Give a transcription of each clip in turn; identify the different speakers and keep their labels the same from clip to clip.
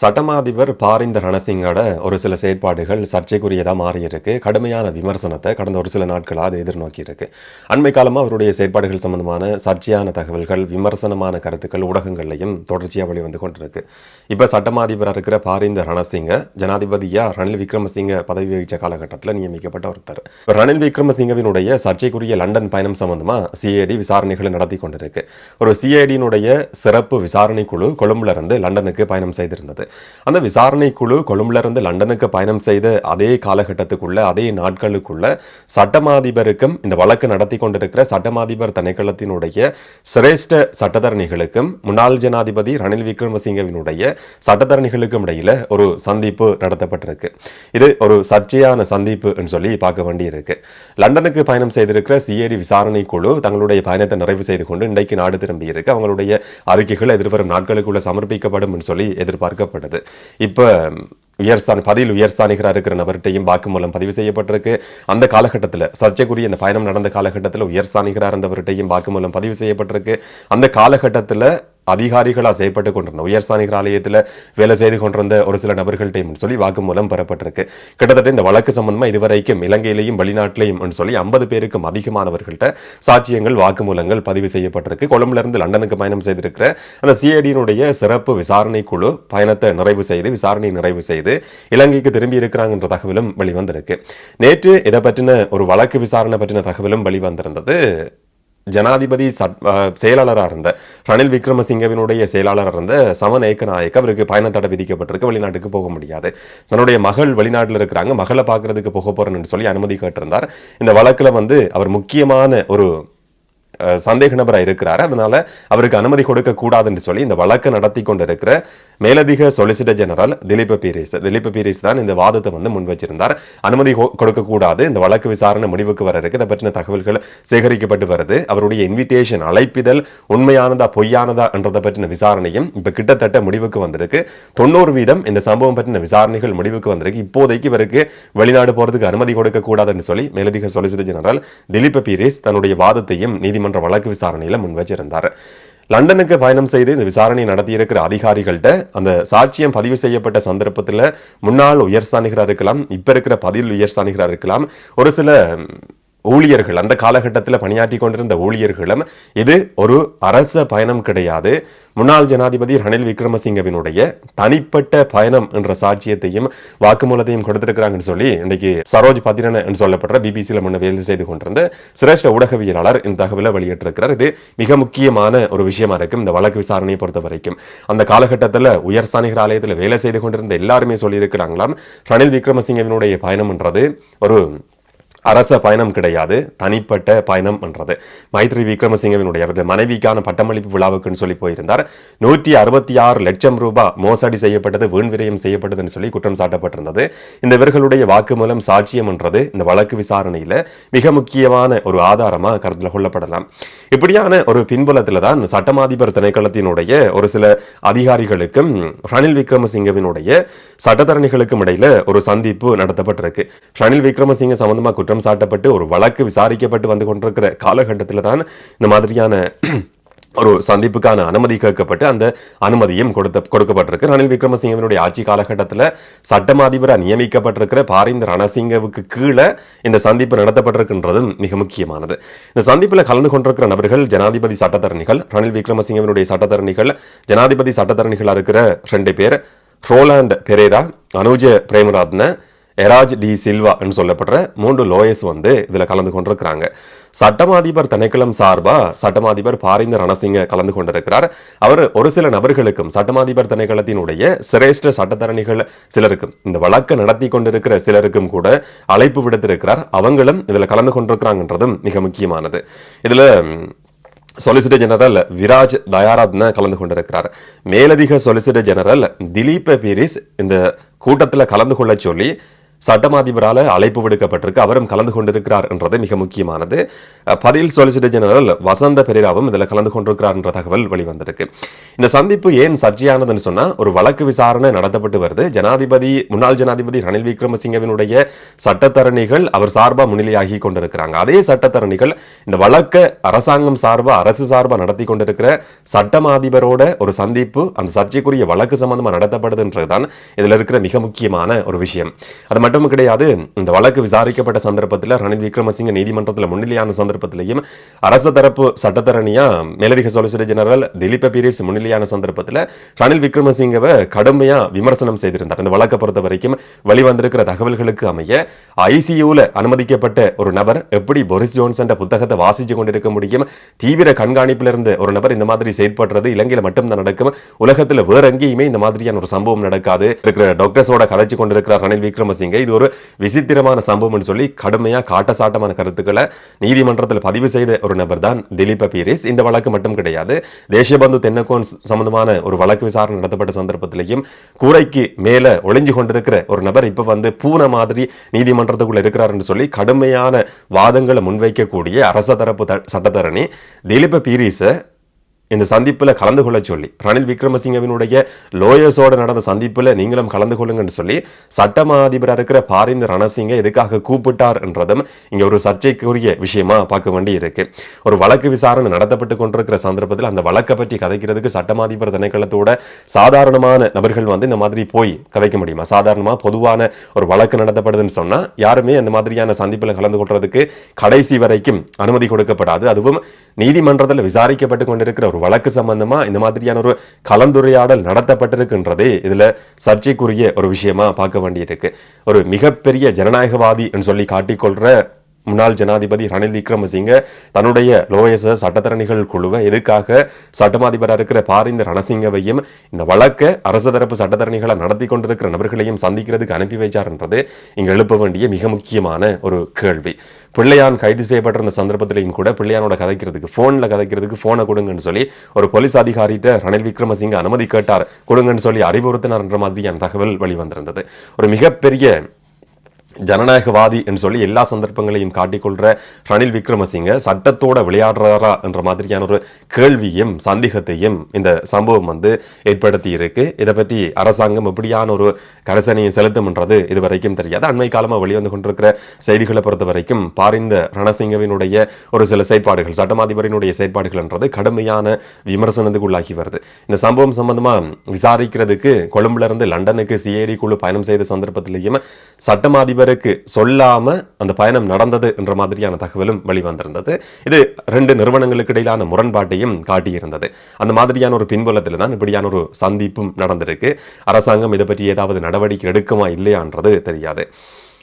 Speaker 1: சட்டமாதிபர் பாரிந்த ரணசிங்கோட ஒரு சில செயற்பாடுகள் சர்ச்சைக்குரியதாக மாறியிருக்கு. கடுமையான விமர்சனத்தை கடந்த ஒரு சில நாட்களாக அது எதிர்நோக்கி இருக்கு அண்மை காலமாக அவருடைய செயற்பாடுகள் சம்பந்தமான சர்ச்சையான தகவல்கள் விமர்சனமான கருத்துக்கள் ஊடகங்கள்லையும் தொடர்ச்சியாக வெளிவந்து கொண்டிருக்கு. இப்போ சட்டமாதிபராக இருக்கிற பாரிந்த ரணசிங்க ஜனாதிபதியாக ரணில் விக்ரமசிங்க பதவி வகித்த காலகட்டத்தில் நியமிக்கப்பட்ட ஒருத்தர். ரணில் விக்ரமசிங்கவினுடைய சர்ச்சைக்குரிய லண்டன் பயணம் சம்பந்தமாக சிஐடி விசாரணைகளை நடத்தி கொண்டிருக்கு. ஒரு சிஐடியினுடைய சிறப்பு விசாரணை குழு கொழும்புல இருந்து லண்டனுக்கு பயணம் செய்திருந்தது. அந்த விசாரணை குழு கொழும்புல இருந்து லண்டனுக்கு பயணம் செய்த அதே காலகட்டத்துக்குள்ள அதே நாட்களுக்குள்ள சட்டமாதிபருக்கும் இந்த வழக்கு நடத்தி கொண்டிருக்கிற சட்டமாதிபர் திணைக்களத்தினுடைய சிரேஷ்ட சட்டத்தரணிகளுக்கும் முன்னாள் ஜனாதிபதி ரணில் விக்ரமசிங்கவினுடைய சட்டத்தரணிகளுக்கும் இடையில ஒரு சந்திப்பு நடத்தப்பட்டிருக்கு. இது ஒரு சர்ச்சையான சந்திப்பு சொல்லி பார்க்க வேண்டியிருக்கு. லண்டனுக்கு பயணம் செய்திருக்கிற சிஏடி விசாரணை குழு தங்களுடைய பயணத்தை நிறைவு செய்து கொண்டு இன்றைக்கு நாடு திரும்பி இருக்கு அவங்களுடைய அறிக்கைகள் எதிர்வரும் நாட்களுக்குள்ள சமர்ப்பிக்கப்படும் சொல்லி எதிர்பார்க்க எதிர்பார்க்கப்படுது இப்போ உயர்ஸ்தானி பதில் உயர்ஸ்தானிகராக இருக்கிற நபர்கிட்டையும் வாக்குமூலம் பதிவு செய்யப்பட்டிருக்கு. அந்த காலகட்டத்தில் சர்ச்சைக்குரிய இந்த பயணம் நடந்த காலகட்டத்தில் உயர்ஸ்தானிகராக இருந்தவர்கிட்டையும் வாக்குமூலம் பதிவு செய்யப்பட்டிருக்கு. அந்த காலகட்டத்தில் அதிகாரிகளாக செயல்பட்டு கொண்டிருந்த உயர்ஸ்தானிகர் ஆலயத்தில் வேலை செய்து கொண்டிருந்த ஒரு சில நபர்கள்ட்டையும் சொல்லி வாக்குமூலம் பெறப்பட்டிருக்கு. கிட்டத்தட்ட இந்த வழக்கு சம்பந்தமாக இதுவரைக்கும் இலங்கையிலையும் வெளிநாட்டிலையும் சொல்லி ஐம்பது பேருக்கும் அதிகமானவர்கள்ட்ட சாட்சியங்கள் வாக்குமூலங்கள் பதிவு செய்யப்பட்டிருக்கு. கொழும்புலேருந்து லண்டனுக்கு பயணம் செய்திருக்கிற அந்த சிஐடியினுடைய சிறப்பு விசாரணை குழு பயணத்தை நிறைவு செய்து விசாரணை நிறைவு செய்து இலங்கைக்கு திரும்பி இருக்கிறாங்கன்ற தகவலும் வெளிவந்திருக்கு. நேற்று இதை பற்றின ஒரு வழக்கு விசாரணை பற்றின தகவலும் வெளிவந்திருந்தது ஜனாதிபதி சட் செயலாளராக இருந்த ரணில் விக்ரமசிங்கவினுடைய செயலாளராக இருந்த சமன் ஏக்கநாயக் அவருக்கு பயண தடை விதிக்கப்பட்டிருக்கு. வெளிநாட்டுக்கு போக முடியாது. தன்னுடைய மகள் வெளிநாட்டில் இருக்கிறாங்க. மகளை பார்க்கறதுக்கு போக போறேன்னு சொல்லி அனுமதி கேட்டிருந்தார். இந்த வழக்கில் வந்து அவர் முக்கியமான ஒரு அஹ், சந்தேக நபராக இருக்கிறார். அதனால அவருக்கு அனுமதி கொடுக்க கூடாதுன்னு சொல்லி இந்த வழக்கு நடத்தி கொண்டு இருக்கிற மேலதிக சொலிசிட்டர் ஜெனரல் திலீப் பீரிஸ். திலீப் பீரிஸ் தான் இந்த வாதத்தை வந்து முன் வச்சிருந்தார் அனுமதி கொடுக்கக்கூடாது. இந்த வழக்கு விசாரணை முடிவுக்கு வர இருக்கு இதை பற்றின தகவல்கள் சேகரிக்கப்பட்டு வருது. அவருடைய இன்விடேஷன் அழைப்பிதழ் உண்மையானதா பொய்யானதா என்றதை பற்றின விசாரணையும் இப்ப கிட்டத்தட்ட முடிவுக்கு வந்திருக்கு. தொண்ணூறு வீதம் இந்த சம்பவம் பற்றின விசாரணைகள் முடிவுக்கு வந்திருக்கு. இப்போதைக்கு இவருக்கு வெளிநாடு போறதுக்கு அனுமதி கொடுக்க கூடாதுன்னு சொல்லி மேலதிக சொலிசிட்டர் ஜெனரல் திலீப் பீரிஸ் தன்னுடைய வாதத்தையும் நீதிமன்ற வழக்கு விசாரணையில முன் வச்சிருந்தார் லண்டனுக்கு பயணம் செய்து இந்த விசாரணை நடத்தியிருக்கிற அதிகாரிகள்கிட்ட அந்த சாட்சியம் பதிவு செய்யப்பட்ட சந்தர்ப்பத்தில் முன்னாள் உயர்ஸ்தானிகராக இருக்கலாம் இப்போ இருக்கிற பதில் உயர்ஸ்தானிகராக இருக்கலாம் ஒரு சில ஊழியர்கள் அந்த காலகட்டத்தில் பணியாற்றி கொண்டிருந்த ஊழியர்களும் இது ஒரு அரச பயணம் கிடையாது. முன்னாள் ஜனாதிபதி ரணில் விக்ரமசிங்கவினுடைய தனிப்பட்ட பயணம் என்ற சாட்சியத்தையும் வாக்குமூலத்தையும் கொடுத்திருக்கிறாங்கன்னு சொல்லி இன்னைக்கு சரோஜ் பத்திரன் என்று சொல்லப்படுற பிபிசியில் முன்ன வேலை செய்து கொண்டிருந்த சிரேஷ்ட ஊடகவியலாளர் இந்த தகவலை வெளியிட்டிருக்கிறார். இது மிக முக்கியமான ஒரு விஷயமா இருக்கும். இந்த வழக்கு விசாரணையை பொறுத்த வரைக்கும் அந்த காலகட்டத்தில் உயர் சாணிகர் ஆலயத்தில் வேலை செய்து கொண்டிருந்த எல்லாருமே சொல்லியிருக்கிறாங்களாம். ரணில் விக்ரமசிங்கவினுடைய பயணம்ன்றது ஒரு அரச பயணம் கிடையாது தனிப்பட்ட பயணம் என்றது. மைத்ரி விக்ரமசிங்கவினுடைய அவருடைய மனைவிக்கான பட்டமளிப்பு விழாவுக்குன்னு சொல்லி போயிருந்தார். நூற்றி அறுபத்தி ஆறு லட்சம் ரூபாய் மோசடி செய்யப்பட்டது வீண் விரயம் செய்யப்பட்டதுன்னு சொல்லி குற்றம் சாட்டப்பட்டிருந்தது. இந்த இவர்களுடைய வாக்குமூலம் சாட்சியம் என்றது இந்த வழக்கு விசாரணையில் மிக முக்கியமான ஒரு ஆதாரமாக கருத்தில் கொள்ளப்படலாம். இப்படியான ஒரு பின்புலத்தில் தான் சட்டமாதிபர் திணைக்களத்தினுடைய ஒரு சில அதிகாரிகளுக்கும் ரணில் விக்ரமசிங்கவினுடைய சட்டத்தரணிகளுக்கும் இடையில ஒரு சந்திப்பு நடத்தப்பட்டிருக்கு. ரணில் விக்ரமசிங்க சம்பந்தமாக குற்றம் குற்றம் சாட்டப்பட்டு ஒரு வழக்கு விசாரிக்கப்பட்டு வந்து கொண்டிருக்கிற காலகட்டத்தில் தான் இந்த மாதிரியான ஒரு சந்திப்புக்கான அனுமதி கேட்கப்பட்டு அந்த அனுமதியும் கொடுத்த கொடுக்கப்பட்டிருக்கு. ரணில் விக்ரமசிங்கவினுடைய ஆட்சி காலகட்டத்தில் சட்டம் அதிபராக நியமிக்கப்பட்டிருக்கிற பாரிந்த ரணசிங்கவுக்கு கீழே இந்த சந்திப்பு நடத்தப்பட்டிருக்கின்றதும் மிக முக்கியமானது. இந்த சந்திப்பில் கலந்து கொண்டிருக்கிற நபர்கள் ஜனாதிபதி சட்டத்தரணிகள் ரணில் விக்ரமசிங்கவினுடைய சட்டத்தரணிகள் ஜனாதிபதி சட்டத்தரணிகளாக இருக்கிற ரெண்டு பேர் ரோலாண்ட் பெரேரா அனுஜ பிரேமராத்ன எராஜ் டி சில்வா என்று சொல்லப்படுற மூன்று லோயர்ஸ் வந்து இதுல கலந்து கொண்டிருக்கிறாங்க. சட்டமாதிபர் திணைக்களம் சார்பா சட்டமாதிபர் பாரிந்த ரணசிங்க கலந்து கொண்டிருக்கிறார். அவர் ஒரு சில நபர்களுக்கும் சட்டமாதிபர் திணைக்களத்தினுடைய சிரேஷ்ட சட்டத்தரணிகள் சிலருக்கும் இந்த வழக்கை நடத்தி கொண்டிருக்கிற சிலருக்கும் கூட அழைப்பு விடுத்திருக்கிறார். அவங்களும் இதுல கலந்து கொண்டிருக்கிறாங்கன்றதும் மிக முக்கியமானது. இதுல சொலிசிட்டர் ஜெனரல் விராஜ் தயாராத்ன கலந்து கொண்டிருக்கிறார். மேலதிக சொலிசிட்டர் ஜெனரல் திலீப் பீரிஸ் இந்த கூட்டத்தில் கலந்து கொள்ள சொல்லி சட்டம் அதிபரால் அழைப்பு விடுக்கப்பட்டிருக்கு. அவரும் கலந்து கொண்டிருக்கிறார் என்றது மிக முக்கியமானது. பதில் சொலிசிட்டர் ஜெனரல் வசந்த பெரேராவும் இதில் கலந்து கொண்டிருக்கிறார் என்ற தகவல் வெளிவந்திருக்கு. இந்த சந்திப்பு ஏன் சர்ச்சையானதுன்னு சொன்னால் ஒரு வழக்கு விசாரணை நடத்தப்பட்டு வருது. ஜனாதிபதி முன்னாள் ஜனாதிபதி ரணில் விக்ரமசிங்கவினுடைய சட்டத்தரணிகள் அவர் சார்பாக முன்னிலையாகி கொண்டிருக்கிறாங்க. அதே சட்டத்தரணிகள் இந்த வழக்க அரசாங்கம் சார்பாக அரசு சார்பாக நடத்தி கொண்டிருக்கிற சட்டமா அதிபரோட ஒரு சந்திப்பு அந்த சர்ச்சைக்குரிய வழக்கு சம்பந்தமாக நடத்தப்படுதுன்றது தான் இதில் இருக்கிற மிக முக்கியமான ஒரு விஷயம். அது மட்டும் கிடையாது இந்த வழக்கு விசாரிக்கப்பட்ட சந்தர்ப்பத்தில் ரணில் விக்ரமசிங்க நீதிமன்றத்தில் முன்னிலையான சந்தர்ப்பத்திலையும் அரசு தரப்பு சட்டத்தரணியா மேலதிக சொலிசிட்டர் ஜெனரல் திலீப பீரிஸ் முன்னிலையான சந்தர்ப்பத்தில் ரணில் விக்ரமசிங்கவை கடுமையா விமர்சனம் செய்திருந்தார். இந்த வழக்கை பொறுத்த வரைக்கும் வெளிவந்திருக்கிற தகவல்களுக்கு அமைய ஐசியூல அனுமதிக்கப்பட்ட ஒரு நபர் எப்படி போரிஸ் ஜோன்சன் புத்தகத்தை வாசிச்சு கொண்டிருக்க முடியும்? தீவிர கண்காணிப்பிலிருந்து ஒரு நபர் இந்த மாதிரி செயற்படுறது இலங்கையில் மட்டும்தான் நடக்கும். உலகத்துல வேற எங்கேயுமே இந்த மாதிரியான ஒரு சம்பவம் நடக்காது. இருக்கிற டாக்டர்ஸோட கதைச்சு கொண்டிருக்கிறார் ரணில் விக்ரமசிங்க. இது ஒரு விசித்திரமான சம்பவம்னு சொல்லி கடுமையாக காட்டசாட்டமான கருத்துக்களை நீதிமன்றத்தில் பதிவு செய்த ஒரு நபர் தான் திலீப பீரிஸ். இந்த வழக்கு மட்டும் கிடையாது. தேசியபந்து தென்னக்கோன் சம்பந்தமான ஒரு வழக்கு விசாரணை நடத்தப்பட்ட சந்தர்ப்பத்திலையும் கூரைக்கு மேல ஒளிஞ்சு கொண்டிருக்கிற ஒரு நபர் இப்ப வந்து பூனை மாதிரி நீதிமன்றத்துக்குள்ள இருக்கிறாருன்னு சொல்லி கடுமையான வாதங்களை முன்வைக்கக்கூடிய அரச தரப்பு சட்டத்தரணி திலீப பீரிஸை இந்த சந்திப்பில் கலந்து கொள்ள சொல்லி ரணில் விக்ரமசிங்கவினுடைய லோயர்ஸோடு நடந்த சந்திப்பில் நீங்களும் கலந்து கொள்ளுங்கன்னு சொல்லி சட்டமா அதிபராக இருக்கிற பாரிந்த ரணசிங்க எதுக்காக கூப்பிட்டார் என்றதும் இங்கே ஒரு சர்ச்சைக்குரிய விஷயமா பார்க்க வேண்டி இருக்கு. ஒரு வழக்கு விசாரணை நடத்தப்பட்டு கொண்டிருக்கிற சந்தர்ப்பத்தில் அந்த வழக்கை பற்றி கதைக்கிறதுக்கு சட்டமாதிபர் திணைக்களத்தோட சாதாரணமான நபர்கள் வந்து இந்த மாதிரி போய் கதைக்க முடியுமா? சாதாரணமாக பொதுவான ஒரு வழக்கு நடத்தப்படுதுன்னு சொன்னால் யாருமே அந்த மாதிரியான சந்திப்பில் கலந்து கொள்றதுக்கு கடைசி வரைக்கும் அனுமதி கொடுக்கப்படாது. அதுவும் நீதிமன்றத்தில் விசாரிக்கப்பட்டு கொண்டிருக்கிற ஒரு வழக்கு சம்பந்தமா இந்த மாதிரியான ஒரு கலந்துரையாடல் நடத்தப்பட்டிருக்குன்றதே இதுல சர்ச்சைக்குரிய ஒரு விஷயமா பார்க்க வேண்டியிருக்கு. ஒரு மிகப்பெரிய ஜனநாயகவாதி என்று சொல்லி காட்டிக்கொள்ற முன்னாள் ஜனாதிபதி ரணில் விக்ரமசிங்க தன்னுடைய லோயச சட்டத்தரணிகள் குழுவை எதுக்காக சட்டமாதிபராக இருக்கிற பாரிந்த ரணசிங்கவையும் இந்த வழக்க அரசு தரப்பு சட்டத்தரணிகளை நடத்தி கொண்டிருக்கிற நபர்களையும் சந்திக்கிறதுக்கு அனுப்பி வைச்சார் என்றது எழுப்ப வேண்டிய மிக முக்கியமான ஒரு கேள்வி. பிள்ளையான் கைது செய்யப்பட்டிருந்த சந்தர்ப்பத்திலையும் கூட பிள்ளையானோட கதைக்கிறதுக்கு ஃபோனில் கதைக்கிறதுக்கு ஃபோனை கொடுங்கன்னு சொல்லி ஒரு போலீஸ் அதிகாரிகிட்ட ரணில் விக்ரமசிங்க அனுமதி கேட்டார். கொடுங்கன்னு சொல்லி அறிவுறுத்தினார்ன்ற மாதிரியான தகவல் வெளிவந்திருந்தது. ஒரு மிகப்பெரிய ஜனநாயகவாதி என்று சொல்லி எல்லா சந்தர்ப்பங்களையும் காட்டிக்கொள்கிற ரணில் விக்ரமசிங்க சட்டத்தோட விளையாடுறாரா என்ற மாதிரியான ஒரு கேள்வியும் சந்தேகத்தையும் இந்த சம்பவம் வந்து ஏற்படுத்தி இருக்கு இதை பற்றி அரசாங்கம் எப்படியான ஒரு கரசனையை செலுத்தும்ன்றது இது வரைக்கும் தெரியாது. அண்மை காலமாக வெளிவந்து கொண்டிருக்கிற செய்திகளை பொறுத்த வரைக்கும் பாரிந்த ரணசிங்கவினுடைய ஒரு சில செயற்பாடுகள் சட்டமாதிபரினுடைய செயற்பாடுகள் என்றது கடுமையான விமர்சனத்துக்கு உள்ளாகி வருது. இந்த சம்பவம் சம்பந்தமாக விசாரிக்கிறதுக்கு கொழும்புல இருந்து லண்டனுக்கு சிஐடி குழு பயணம் செய்த சந்தர்ப்பத்திலேயும் பேருக்கு சொல்லாம அந்த பயணம் நடந்தது என்ற மாதிரியான தகவலும் வெளிவந்திருந்தது. இது ரெண்டு நிறுவனங்களுக்கு இடையிலான முரண்பாட்டையும் காட்டியிருந்தது. அந்த மாதிரியான ஒரு பின்புலத்தில் தான் இப்படியான ஒரு சந்திப்பும் நடந்திருக்கு. அரசாங்கம் இதை பற்றி ஏதாவது நடவடிக்கை எடுக்குமா இல்லையான்றது தெரியாது.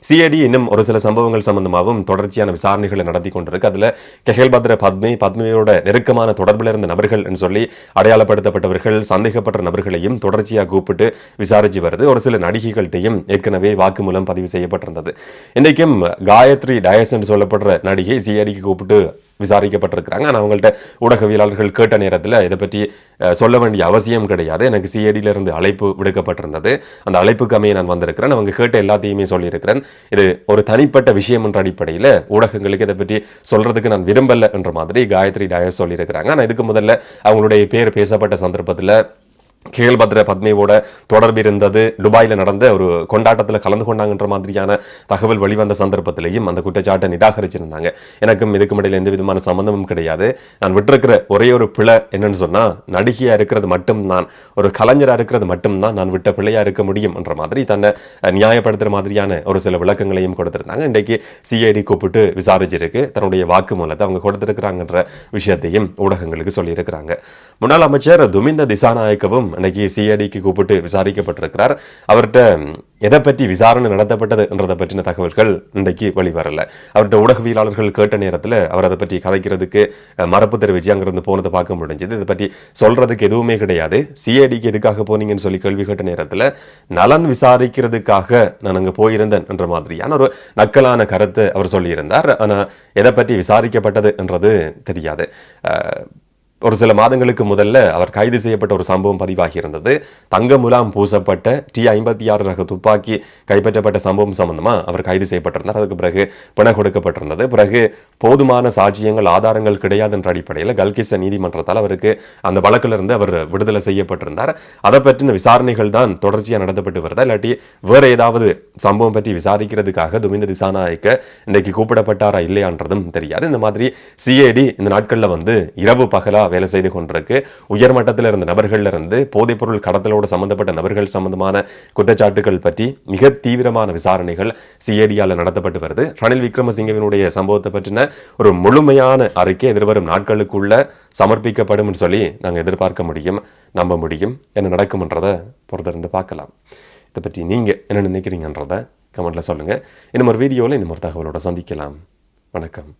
Speaker 1: சிஐடி இன்னும் ஒரு சில சம்பவங்கள் சம்பந்தமாகவும் தொடர்ச்சியான விசாரணைகளை நடத்தி கொண்டிருக்கு. அதில் கெஹல்பத்ர பத்மி பத்மியோட நெருக்கமான தொடர்பில் இருந்த நபர்கள் என்று சொல்லி அடையாளப்படுத்தப்பட்டவர்கள் சந்தேகப்பட்ட நபர்களையும் தொடர்ச்சியாக கூப்பிட்டு விசாரிச்சு வருது. ஒரு சில நடிகைகள்கிட்டையும் ஏற்கனவே வாக்குமூலம் பதிவு செய்யப்பட்டிருந்தது. இன்றைக்கும் காயத்ரி டயஸ் என்று சொல்லப்படுற நடிகை சிஐடிக்கு கூப்பிட்டு விசாரிக்கப்பட்டிருக்கிறாங்க. ஆனால் அவங்கள்ட்ட ஊடகவியலாளர்கள் கேட்ட நேரத்தில் இதை பற்றி சொல்ல வேண்டிய அவசியம் கிடையாது. எனக்கு சிஐடியில இருந்து அழைப்பு விடுக்கப்பட்டிருந்தது. அந்த அழைப்புக்கு அமைய நான் வந்திருக்கிறேன். அவங்க கேட்ட எல்லாத்தையுமே சொல்லியிருக்கிறேன். இது ஒரு தனிப்பட்ட விஷயம் என்ற அடிப்படையில் ஊடகங்களுக்கு இதை பற்றி சொல்கிறதுக்கு நான் விரும்பலை என்ற மாதிரி காயத்ரி டயர் சொல்லியிருக்கிறாங்க. ஆனால் இதுக்கு முதல்ல அவங்களுடைய பேர் பேசப்பட்ட சந்தர்ப்பத்தில் கேள்பத்ர பத்மியோட தொடர்பு இருந்தது. துபாயில் நடந்த ஒரு கொண்டாட்டத்தில் கலந்து கொண்டாங்கன்ற மாதிரியான தகவல் வெளிவந்த சந்தர்ப்பத்திலையும் அந்த குற்றச்சாட்டை நிராகரிச்சிருந்தாங்க. எனக்கும் இதுக்கும் இடையில் எந்த விதமான சம்மந்தமும் கிடையாது. நான் விட்டிருக்கிற ஒரே ஒரு பிழை என்னன்னு சொன்னால் நடிகையாக இருக்கிறது மட்டும்தான் ஒரு கலைஞராக இருக்கிறது மட்டும்தான் நான் விட்ட பிள்ளையாக இருக்க முடியும் என்ற மாதிரி தன்னை நியாயப்படுத்துகிற நியாயப்படுத்துற மாதிரியான ஒரு சில விளக்கங்களையும் கொடுத்துருந்தாங்க. இன்றைக்கு சிஐடி கூப்பிட்டு விசாரிச்சிருக்கு. தன்னுடைய வாக்குமூலத்தை அவங்க கொடுத்துருக்குறாங்கன்ற விஷயத்தையும் ஊடகங்களுக்கு சொல்லியிருக்கிறாங்க. முன்னாள் அமைச்சர் துமிந்த திசாநாயக்கவும் அன்னைக்கு சிஐடிக்கு கூப்பிட்டு விசாரிக்கப்பட்டிருக்கிறார். அவர்கிட்ட எதை பற்றி விசாரணை நடத்தப்பட்டது? என்றதை பற்றின தகவல்கள் இன்றைக்கு வெளிவரல. அவர்கிட்ட ஊடகவியலாளர்கள் கேட்ட நேரத்தில் அவர் அதை பற்றி கதைக்கிறதுக்கு மரப்பு தெரு தெரிவிச்சு போனதை பார்க்க முடிஞ்சது. இதை பற்றி சொல்றதுக்கு எதுவுமே கிடையாது. சிஐடிக்கு எதுக்காக போனீங்கன்னு சொல்லி கேள்வி கேட்ட நேரத்தில் நலன் விசாரிக்கிறதுக்காக நான் அங்கே போயிருந்தேன் என்ற மாதிரியான ஒரு நக்கலான கருத்தை அவர் சொல்லியிருந்தார். ஆனால் எதை பற்றி விசாரிக்கப்பட்டது என்றது தெரியாது. ஒரு சில மாதங்களுக்கு முதல்ல அவர் கைது செய்யப்பட்ட ஒரு சம்பவம் பதிவாகி இருந்தது தங்க முலாம் பூசப்பட்ட டி ஐம்பத்தி ஆறு ரக துப்பாக்கி கைப்பற்றப்பட்ட சம்பவம் சம்பந்தமா அவர் கைது செய்யப்பட்டிருந்தார். அதுக்கு பிறகு பிண கொடுக்கப்பட்டிருந்தது பிறகு போதுமான சாட்சியங்கள் ஆதாரங்கள் கிடையாது என்ற அடிப்படையில் கல்கிச நீதிமன்றத்தால் அவருக்கு அந்த வழக்கிலிருந்து அவர் விடுதலை செய்யப்பட்டிருந்தார். அதை பற்றின விசாரணைகள் தான் தொடர்ச்சியாக நடத்தப்பட்டு வருதா? இல்லாட்டி வேறு ஏதாவது சம்பவம் பற்றி விசாரிக்கிறதுக்காக துமிந்த திசாநாயக்க இன்னைக்கு கூப்பிடப்பட்டாரா இல்லையான்றதும் தெரியாது. இந்த மாதிரி சிஏடி இந்த நாட்களில் வந்து இரவு பகலா வேலை செய்து கொண்டிருக்கு. உயர்மட்டத்தில் இருந்த நபர்கள்ல இருந்து போதைப்பொருள் கடத்தலோடு சம்பந்தப்பட்ட நபர்கள் சம்பந்தமான குற்றச்சாட்டுகள் பற்றி மிக தீவிரமான விசாரணைகள் சிஐடியால் நடத்தப்பட்டு வருது. ரணில் விக்ரமசிங்கவினுடைய சம்பவத்தை பற்றின ஒரு முழுமையான அறிக்கை எதிர்வரும் நாட்களுக்குள்ள சமர்ப்பிக்கப்படும் சொல்லி நாங்கள் எதிர்பார்க்க முடியும் நம்ப முடியும். என்ன நடக்கும்ன்றதை பொறுத்திருந்து பார்க்கலாம். இதை பற்றி நீங்கள் என்ன நினைக்கிறீங்கன்றதை கமெண்ட்டில் சொல்லுங்கள் இன்னும் ஒரு வீடியோவில் இன்னும் ஒரு தகவலோட சந்திக்கலாம். வணக்கம்.